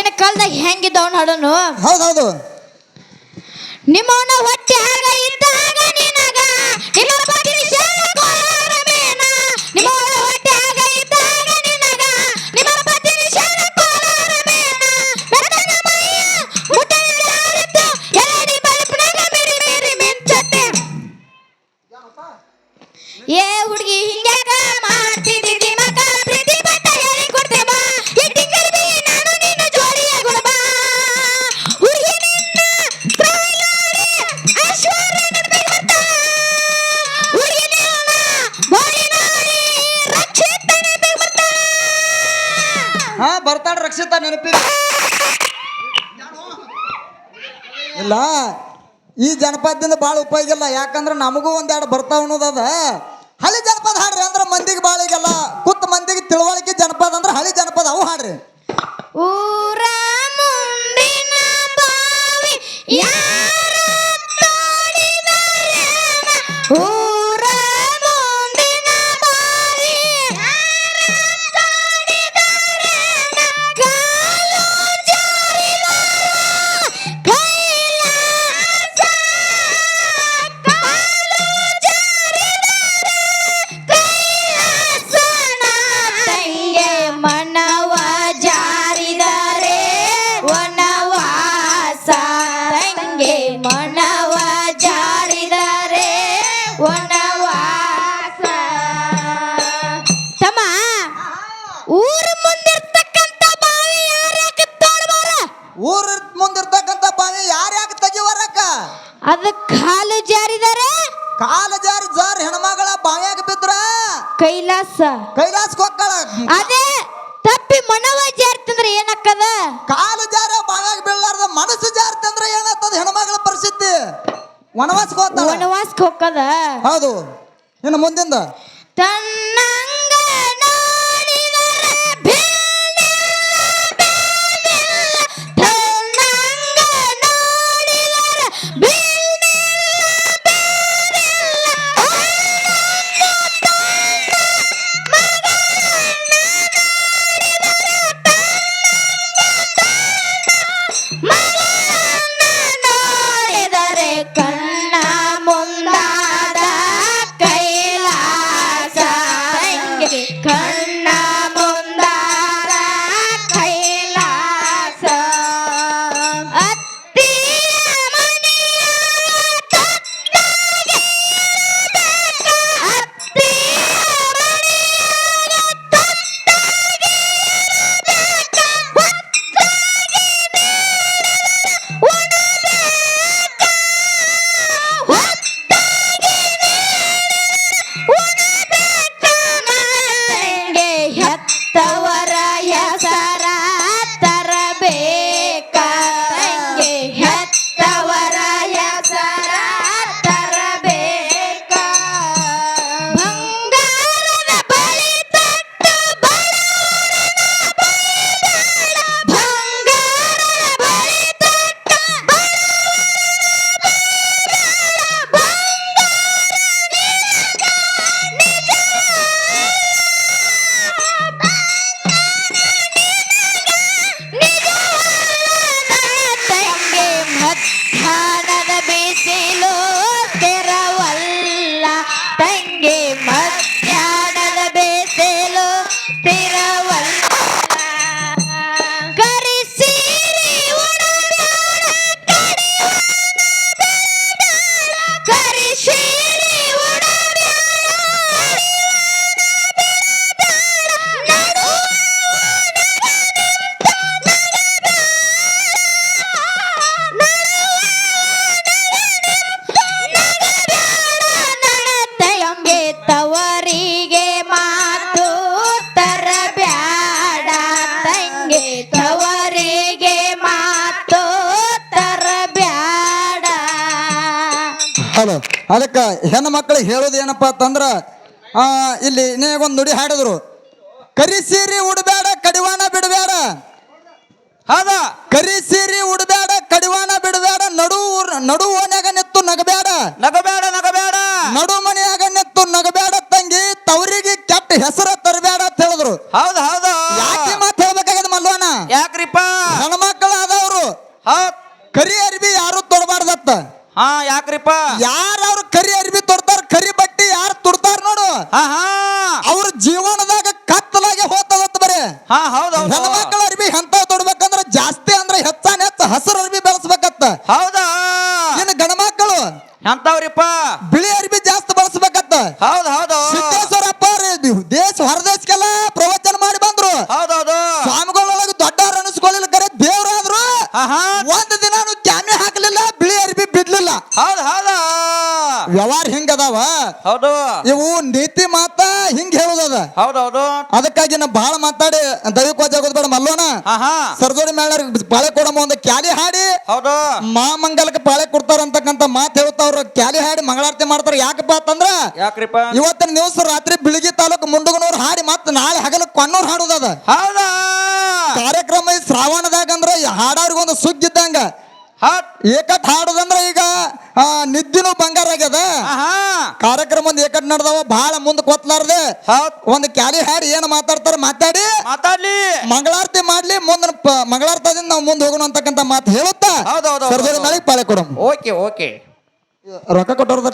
ಆಗಿನ ಕಾಲದಾಗ ಹೆಂಗಿದ್ದವ್ ಹೌದು ಹೌದೌದು. ನಿಮ್ಮವನ ಹೊಟ್ಟೆ ಇದ್ದ ಇದ್ದಾಗ ನಿನಗ. ಏ ಹುಡುಗಿ ಮೇನ ನಿಮ್ಮವನ ಇಲ್ಲ. ಈ ಜನಪದದಿಂದ ಭಾಳ ಉಪಯೋಗ ಇಲ್ಲ. ಯಾಕಂದ್ರೆ ನಮಗೂ ಒಂದೆರಡು ಬರ್ತಾವ ಅನ್ನೋದದ ಹಳಿ ಜನಪದ ಹಾಡ್ರಿ ಅಂದ್ರೆ ಮಂದಿಗೆ ಭಾಳ ಈಗಲ್ಲ. ಕುತ್ತ ಮಂದಿಗೆ ತಿಳುವಳಿಕೆ ಜನಪದ ಅಂದ್ರೆ ಹಳಿ ಜನಪದ, ಅವು ಹಾಡ್ರಿ. ಊರ ಮುಂದಿನ ಬಾವಿ ಯಾರು ಮುಂದಿರ್ತಕ್ಕಂಥ ಬಾವಿ ಯಾರ್ಯಾಕ ಯಾಕೆ ತೆಗಿವರಕ್ಕ? ಅದು ಕಾಲು ಜಾರಿದಾರೆ? ಕಾಲು ಜಾರಿ ಜಾರ್ ಹೆಣ್ಮಗಳ ಬಾವ್ಯಾಗ ಬಿದ್ರ? ಕೈಲಾಸ. ಕೈಲಾಸ ಕೊಕ್ಕಳ. ಅದೇ ತಪ್ಪಿ ಮನವ ಜಾರಿತಂದ್ರೆ ಏನಕ್ಕದ? ಕಾಲು ಜಾರ ಬಾವ್ಯಾಗ ಬೀಳಲಾರ್ದ ಮನಸ್ಸು ಜಾರ್ತಂದ್ರೆ ಏನಾಗ್ತದ ಹೆಣ್ಮಗಳ ಪರಿಸ್ಥಿತಿ? ವನವಾಸಕ್ಕೆ ಹೋಗ್ತಾಳ. ವನವಾಸಕ್ಕೆ ಹೋಗ್ಕದ ಹೌದು. ಇನ್ನು ಮುಂದಿಂದ. Shower ಹಲೋ ಅದಕ್ಕೆ ಹೆಣ್ಣು ಮಕ್ಕಳಿಗೆ ಹೇಳೋದು ಏನಪ್ಪ ಅಂತಂದ್ರ ಇಲ್ಲಿ ಒಂದು ನುಡಿ ಹಾಡಿದ್ರು. ಕರಿ ಸೀರೆ ಉಡಬೇಡ ಕಡಿವಾಣ ಬಿಡಬೇಡ. ಹೌದ. ಕರಿ ಸೀರೆ ಉಡಬೇಡ ಕಡಿವಾಣ ಬಿಡಬೇಡ ನಡು ನಡು ಓನ್ಯಾಗ ನಿತ್ತು ನಗಬೇಡ. ನಗಬೇಡ ನಗಬೇಡ. ನಡು ಮನೆಯಾಗ ನಿತ್ತು ನಗಬೇಡ ತಂಗಿ ತವರಿಗೆ ಕೆಟ್ಟ ಹೆಸರ ತರಬೇಡ ಅಂತ ಹೇಳಿದ್ರು. ಹೌದು ಹೌದು. ಯಾಕೆ ಮಾತು ಮಲ್ವಾನ? ಯಾಕ್ರಿಪ್ಪ? ಹೆಣ್ಮಕ್ಳು ಆದವ್ರು. ಕರಿ ಅರ್ಬಿ ಯಾರು ತೊಡಬಾರ್ದತ್ತ ಹಾ ಯಾಕ್ರಿಪ್ಪ? ಅವ್ರ ಕರಿ ಅರ್ಬಿ ತೊಡ್ತಾರ ಕರಿ ಬಟ್ಟಿ ಯಾರು ತುಡ್ತಾರ ನೋಡು. ಹಾ ಹಾ. ಅವ್ರ ಜೀವನದಾಗ ಕತ್ತಲಾಗಿ ಹೋಗ್ತದತ್ತ ಬರೀ. ಹಾ ಹೌದ್ ಹೆಣ್ಮಕ್ಳ ಅರ್ಬಿ ಎಂತಾವ್ ತೊಡ್ಬೇಕಂದ್ರ ಜಾಸ್ತಿ ಅಂದ್ರೆ ಹೆಚ್ಚಾನ ಹೆಚ್ಚ ಹಸಿರು ಅರ್ಬಿ ಬೆಳೆಸ್ಬೇಕತ್ತ. ಹೌದಾ? ಇನ್ನು ಗಣಮಕ್ಕಳು ಎಂತವ್ರಿಪ್ಪ ಬಿಳಿ ಅರ್ಬಿ ಜಾಸ್ತಿ ಬಳಸ್ಬೇಕತ್ತ. ಹೌದು ಹೌದು. ಸಿದ್ದೇಶ್ವರಪ್ಪ ದೇಶ ಹೊರದೇಶಕ್ಕೆಲ್ಲ ಪ್ರವಚನ ಮಾಡಿ ಬಂದ್ರು ಹೌದೌದು ಸ್ವಾಮಿಗಳೊಳಗೆ ದೊಡ್ಡವ್ರು ಅನಿಸ್ಕೊಳ್ಳಿಲ್ಲ ಕರೆ ದೇವ್ರಾದ್ರು ಹಾ ಹಾ ಒಂದ್ ದಿನಾನು ಕ್ಯಾಮೆ ಹಾಕ್ಲಿಲ್ಲ ಬಿಳಿ ಬಿಡ್ಲಿಲ್ಲ ಹೌದ್ ಹೌದಾ ವ್ಯವಹಾರ ಹಿಂಗದಾವ ಹೌದು. ಇವು ನೀತಿ ಮಾತ ಹಿಂಗ್ ಹೇಳುದದ. ಹೌದೌದು ಅದಕ್ಕಾಗಿ ನಾ ಬಹಳ ಮಾತಾಡಿ ದೈವಕೋಜ ಆಗೋದು ಬೇಡ ಮಲ್ಲೋಣ ಹಾ ಹಾ ಸರ್ಜೋಡಿ ಮೇಳರ್ ಪಾಳೆ ಕೊಡಮ್ಮ ಒಂದು ಕ್ಯಾಲಿ ಹಾಡಿ. ಹೌದು. ಮಾ ಮಂಗಲಕ್ಕೆ ಬಾಳೆ ಕೊಡ್ತಾರ ಅಂತಕ್ಕಂತ ಮಾತು ಹೇಳ್ತಾವ್ರ ಕ್ಯಾಲಿ ಹಾಡಿ ಮಂಗಳಾರತಿ ಮಾಡ್ತಾರ. ಯಾಕಪ್ಪ ಅಂತಂದ್ರ ಯಾಕ್ರಿಪ್ಪ? ಇವತ್ತಿನ ನ್ಯೂಸ್ ರಾತ್ರಿ ಬಿಳಿಗಿ ತಾಲೂಕು ಮುಂಡಗನೂರ್ ಹಾಡಿ ಮತ್ತ ನಾಳೆ ಹಗಲು ಕೊಣ್ಣೂರ್ ಹಾಡುದದ. ಹೌದಾ? ಕಾರ್ಯಕ್ರಮ ಈ ಶ್ರಾವಣದಾಗ ಅಂದ್ರ ಹಾಡೋರ್ಗೆ ಒಂದು ಸುಗ್ಗಿದ್ದಂಗ ಹೌದ್. ಏಕಟ್ ಹಾಡುದಂದ್ರ ಈಗ ನಿದ್ದಿನೂ ಬಂಗಾರ ಆಗ್ಯದ. ಕಾರ್ಯಕ್ರಮ ಒಂದು ಏಕಟ್ ನಡ್ದಾವ ಬಹಳ ಮುಂದೆ ಕೊತ್ಲಾರ್ದೆ. ಒಂದ್ ಒಂದು ಕ್ಯಾಲಿ ಹಾಡಿ ಏನ್ ಮಾತಾಡ್ತಾರ ಮಾತಾಡಿ. ಮಾತಾಡ್ಲಿ. ಮಂಗಳಾರತಿ ಮಾಡ್ಲಿ ಮುಂದೆ ಮಂಗಳಾರ್ತದಿಂದ ನಾವು ಮುಂದೆ ಹೋಗೋಣ ಅಂತಕ್ಕಂತ ಮಾತು ಹೇಳುತ್ತಾ? ಹೌದು ಹೌದು ಹೌದ್ ಸರ್ಜೋಡಿ ಹೌದ್. ಪಾಳೆ ಕೊಡಮ್. Okay okay. ರೊಕ್ಕ ಕೊಟ್ಟವ್ರದ